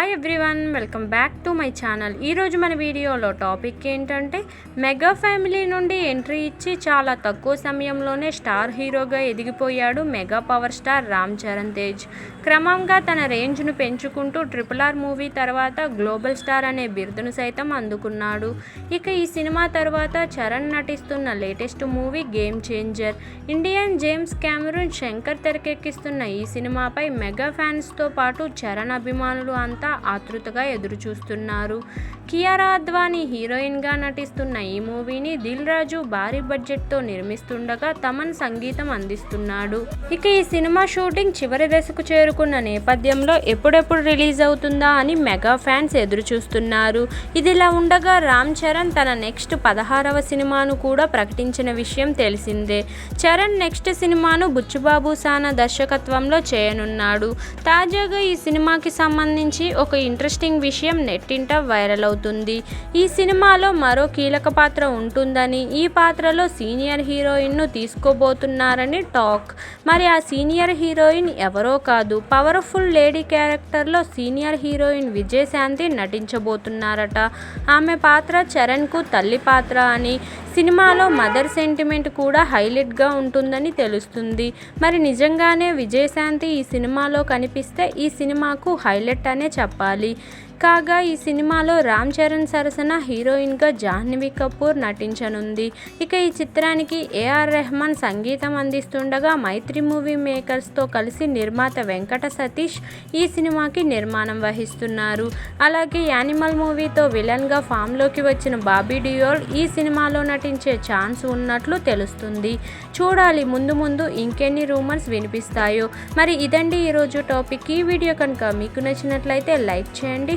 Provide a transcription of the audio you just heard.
Hi everyone welcome back to my channel ఈరోజు మన వీడియోలో టాపిక్ ఏంటంటే మెగా ఫ్యామిలీ నుండి ఎంట్రీ ఇచ్చి చాలా తక్కువ సమయంలోనే స్టార్ హీరోగా ఎదిగిపోయాడు mega power star Ram Charan Tej క్రమంగా తన రేంజ్ను పెంచుకుంటూ ట్రిపుల్ ఆర్ మూవీ తర్వాత గ్లోబల్ స్టార్ అనే బిరుదును సైతం అందుకున్నాడు. ఇక ఈ సినిమా తర్వాత చరణ్ నటిస్తున్న latest movie Game Changer Indian James Cameron Shankar తెరకెక్కిస్తున్న ఈ సినిమాపై మెగా ఫ్యాన్స్తో పాటు చరణ్ అభిమానులు అంతా ఆతృతగా ఎదురుచూస్తున్నారు. కియారా అద్వానీ హీరోయిన్గా నటిస్తున్న ఈ మూవీని దిల్ రాజు భారీ బడ్జెట్తో నిర్మిస్తుండగా తమన్ సంగీతం అందిస్తున్నాడు. ఇక ఈ సినిమా షూటింగ్ చివరి దశకు చేరుకున్న నేపథ్యంలో ఎప్పుడెప్పుడు రిలీజ్ అవుతుందా అని మెగా ఫ్యాన్స్ ఎదురుచూస్తున్నారు. ఇదిలా ఉండగా రామ్ చరణ్ తన నెక్స్ట్ పదహారవ సినిమాను కూడా ప్రకటించిన విషయం తెలిసిందే. చరణ్ నెక్స్ట్ సినిమాను బుచ్చుబాబు సానా దర్శకత్వంలో చేయనున్నాడు. తాజాగా ఈ సినిమాకి సంబంధించి ఒక ఇంట్రెస్టింగ్ విషయం నెట్టింట వైరల్ అవుతుంది. ఈ సినిమాలో మరో కీలక పాత్ర ఉంటుందని ఈ పాత్రలో సీనియర్ హీరోయిన్ను తీసుకోబోతున్నారని టాక్ మరి ఆ సీనియర్ హీరోయిన్ ఎవరో కాదు పవర్ఫుల్ లేడీ క్యారెక్టర్లో సీనియర్ హీరోయిన్ విజయశాంతి నటించబోతున్నారట. ఆమె పాత్ర చరణ్కు తల్లి పాత్ర అని సినిమాలో మదర్ సెంటిమెంట్ కూడా హైలైట్గా ఉంటుందని తెలుస్తుంది. మరి నిజంగానే విజయశాంతి ఈ సినిమాలో కనిపిస్తే ఈ సినిమాకు హైలైట్ అనే చెప్పాలి. కాగా ఈ సినిమాలో రామ్ చరణ్ సరసన హీరోయిన్గా జాహ్నవి కపూర్ నటించనుంది. ఇక ఈ చిత్రానికి ఏఆర్ రెహమాన్ సంగీతం అందిస్తుండగా మైత్రి మూవీ మేకర్స్తో కలిసి నిర్మాత వెంకట సతీష్ ఈ సినిమాకి నిర్మాణం వహిస్తున్నారు. అలాగే యానిమల్ మూవీతో విలన్గా ఫామ్లోకి వచ్చిన బాబీ డియోల్ ఈ సినిమాలో నటించే ఛాన్స్ ఉన్నట్లు తెలుస్తుంది. చూడాలి ముందు ముందు ఇంకెన్ని రూమర్స్ వినిపిస్తాయో. మరి ఇదండి ఈరోజు టాపిక్. ఈ వీడియో కనుక మీకు నచ్చినట్లయితే లైక్ చేయండి